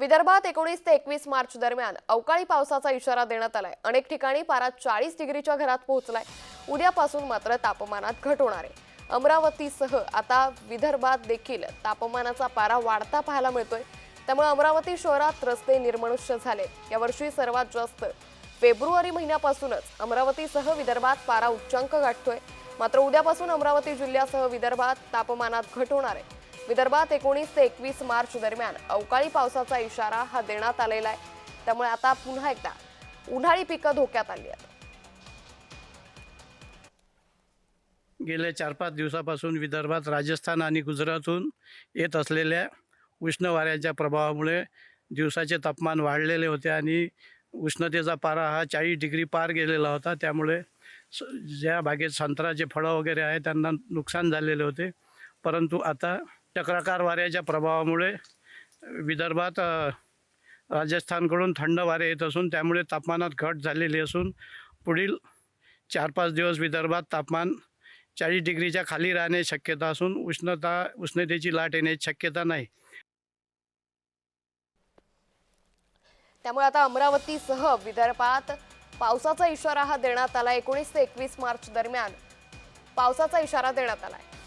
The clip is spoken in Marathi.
विदर्भात एकोणीस ते एकवीस मार्च दरम्यान अवकाळी पावसाचा इशारा देण्यात आलाय. अनेक ठिकाणी पारा चाळीस डिग्रीच्या घरात पोहोचलाय. उद्यापासून मात्र तापमानात घट होणार आहे. अमरावतीसह आता विदर्भात देखील तापमानाचा पारा वाढता पाहायला मिळतोय. त्यामुळे अमरावती शहरात रस्ते निर्मनुष्य झाले. यावर्षी सर्वात जास्त फेब्रुवारी महिन्यापासूनच अमरावतीसह विदर्भात पारा उच्चांक गाठतोय. मात्र उद्यापासून अमरावती जिल्ह्यासह विदर्भात तापमानात घट होणार आहे. विदर्भात एकोणीस ते एकवीस मार्च दरम्यान अवकाळी पावसाचा इशारा हा देण्यात आलेला आहे. त्यामुळे आता पुन्हा एकदा उन्हाळी पिकं धोक्यात आली आहेत. गेल्या चार पाच दिवसापासून विदर्भात राजस्थान आणि गुजरातहून येत असलेल्या उष्ण वाऱ्याच्या प्रभावामुळे दिवसाचे तापमान वाढलेले होते आणि उष्णतेचा पारा हा चाळीस डिग्री पार गेलेला होता. त्यामुळे स- ज्या बागेत संत्र्याचे फळं वगैरे आहे त्यांना नुकसान झालेले होते. परंतु आता चक्राकार वाऱ्याच्या प्रभावामुळे विदर्भात राजस्थानकडून थंड वारे येत असून त्यामुळे तापमानात घट झालेली असून पुढील चार पाच दिवस विदर्भात तापमान चाळीस डिग्रीच्या खाली राहण्याची शक्यता असून उष्णता उष्णतेची लाट येण्याची शक्यता नाही. त्यामुळे आता अमरावतीसह विदर्भात पावसाचा इशारा हा देण्यात आला एकोणीस ते एकवीस मार्च दरम्यान. पावसाचा इशारा देण्यात आला आहे